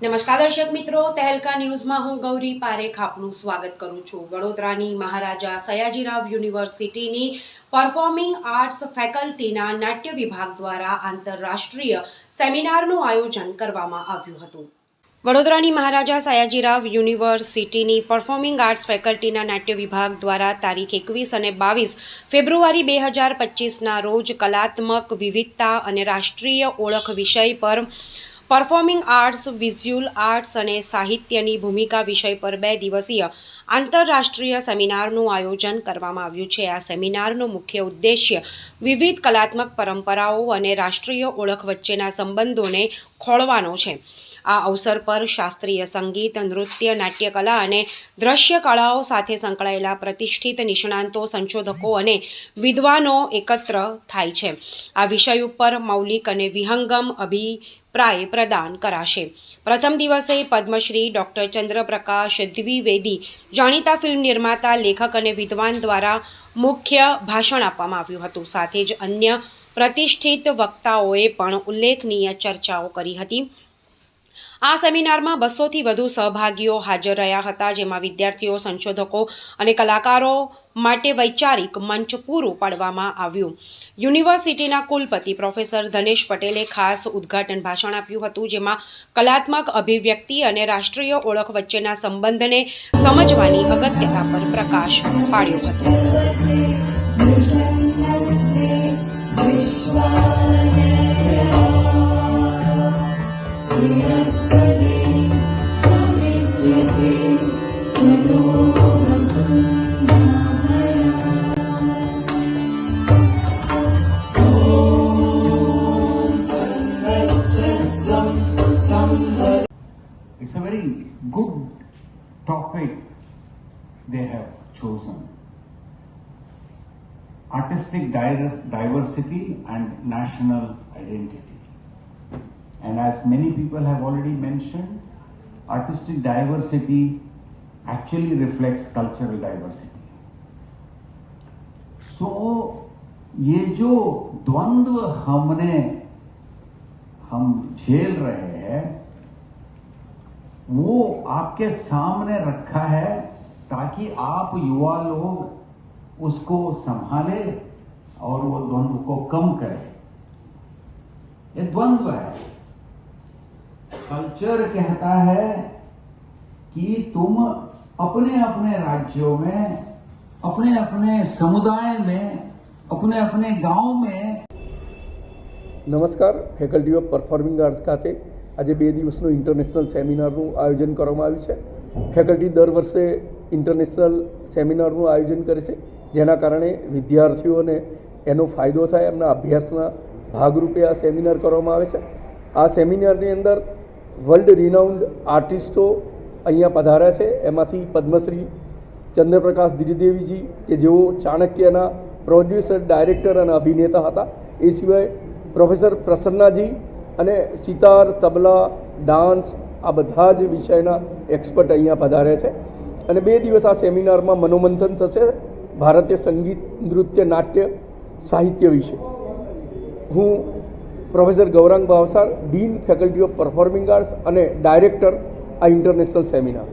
નમસ્કાર દર્શક મિત્રો, તહેલકા ન્યૂઝમાં હું ગૌરી પારેખ આપનું સ્વાગત કરું છું. વડોદરાની મહારાજા સયાજીરાવ યુનિવર્સિટીની પરફોર્મિંગ આર્ટ્સ ફેકલ્ટીના નાટ્ય વિભાગ દ્વારા આંતરરાષ્ટ્રીય સેમિનારનું આયોજન કરવામાં આવ્યું હતું. વડોદરાની મહારાજા સયાજીરાવ યુનિવર્સિટીની પરફોર્મિંગ આર્ટ્સ ફેકલ્ટીના નાટ્ય વિભાગ દ્વારા તારીખ એકવીસ અને બાવીસ ફેબ્રુઆરી બે હજાર પચીસના રોજ કલાત્મક વિવિધતા અને રાષ્ટ્રીય ઓળખ વિષય પર પરફોર્મિંગ આર્ટ્સ વિઝ્યુઅલ આર્ટ્સ અને સાહિત્યની ભૂમિકા વિષય પર બે દિવસીય આંતરરાષ્ટ્રીય સેમિનારનું આયોજન કરવામાં આવ્યું છે. આ સેમિનારનો મુખ્ય ઉદ્દેશ્ય વિવિધ કલાત્મક પરંપરાઓ અને રાષ્ટ્રીય ઓળખ વચ્ચેના સંબંધોને ખોળવાનો છે. આ અવસર પર શાસ્ત્રીય સંગીત, નૃત્ય, નાટ્યકલા અને દ્રશ્ય કળાઓ સાથે સંકળાયેલા પ્રતિષ્ઠિત નિષ્ણાંતો, સંશોધકો અને વિદ્વાનો એકત્ર થાય છે. આ વિષય ઉપર મૌલિક અને વિહંગમ અભિપ્રાય પ્રદાન કરાશે. પ્રથમ દિવસે પદ્મશ્રી ડૉક્ટર ચંદ્રપ્રકાશ દ્વિવેદી જાણીતા ફિલ્મ નિર્માતા, લેખક અને વિદ્વાન દ્વારા મુખ્ય ભાષણ આપવામાં આવ્યું હતું. સાથે જ અન્ય પ્રતિષ્ઠિત વક્તાઓએ પણ ઉલ્લેખનીય ચર્ચાઓ કરી હતી. આ સેમિનારમાં બસોથી વધુ સહભાગીઓ હાજર રહ્યા હતા, જેમાં વિદ્યાર્થીઓ, સંશોધકો અને કલાકારો માટે વૈચારિક મંચ પૂરું પાડવામાં આવ્યું. યુનિવર્સિટીના કુલપતિ પ્રોફેસર ધનેશ પટેલે ખાસ ઉદ્ઘાટન ભાષણ આપ્યું હતું, જેમાં કલાત્મક અભિવ્યક્તિ અને રાષ્ટ્રીય ઓળખ વચ્ચેના સંબંધને સમજવાની અગત્યતા પર પ્રકાશ પાડ્યો હતો. It's a very good topic they have chosen. Artistic diversity and national identity. As many people have already mentioned, artistic diversity actually reflects cultural diversity. So, ये जो द्वंद्व हमने हम झेल रहे हैं वो आपके सामने रखा है ताकि आप युवा लोग उसको संभाले और वो द्वंद्व को कम करें ये द्वंद्व है कल्चर कहता है कि तुम अपने अपने राज्यों में अपने अपने समुदाय में अपने अपने गांव में નમસ્કાર ફેકલ્ટી ઓફ પરફોર્મિંગ આર્ટ્સ ખાતે આજે બે દિવસનું ઇન્ટરનેશનલ સેમિનારનું આયોજન કરવામાં આવ્યું છે ફેકલ્ટી દર વર્ષે ઇન્ટરનેશનલ સેમિનારનું આયોજન કરે છે જેના કારણે વિદ્યાર્થીઓને એનો ફાયદો થાય એમના અભ્યાસના ભાગરૂપે આ સેમિનાર કરવામાં આવે છે આ સેમિનારની અંદર વર્લ્ડ રિનાઉન્ડ આર્ટિસ્ટો અહીંયા પધાર્યા છે. એમાંથી પદ્મશ્રી ચંદ્રપ્રકાશ દ્વિદેવીજી કે જેઓ ચાણક્યના પ્રોડ્યુસર ડાયરેક્ટર અને અભિનેતા હતા. એ સિવાય પ્રોફેસર પ્રસન્નાજી અને સિતાર, તબલા ડાન્સ આ બધા જ વિષયના એક્સપર્ટ અહીંયા પધાર્યા છે. અને બે દિવસ આ સેમિનારમાં મનોમંથન થશે ભારતીય સંગીત, નૃત્ય, નાટ્ય, સાહિત્ય વિશે. હું professor Gaurang Bhavsar dean faculty of performing arts અને ડાયરેક્ટર આ ઇન્ટરનેશનલ સેમિનાર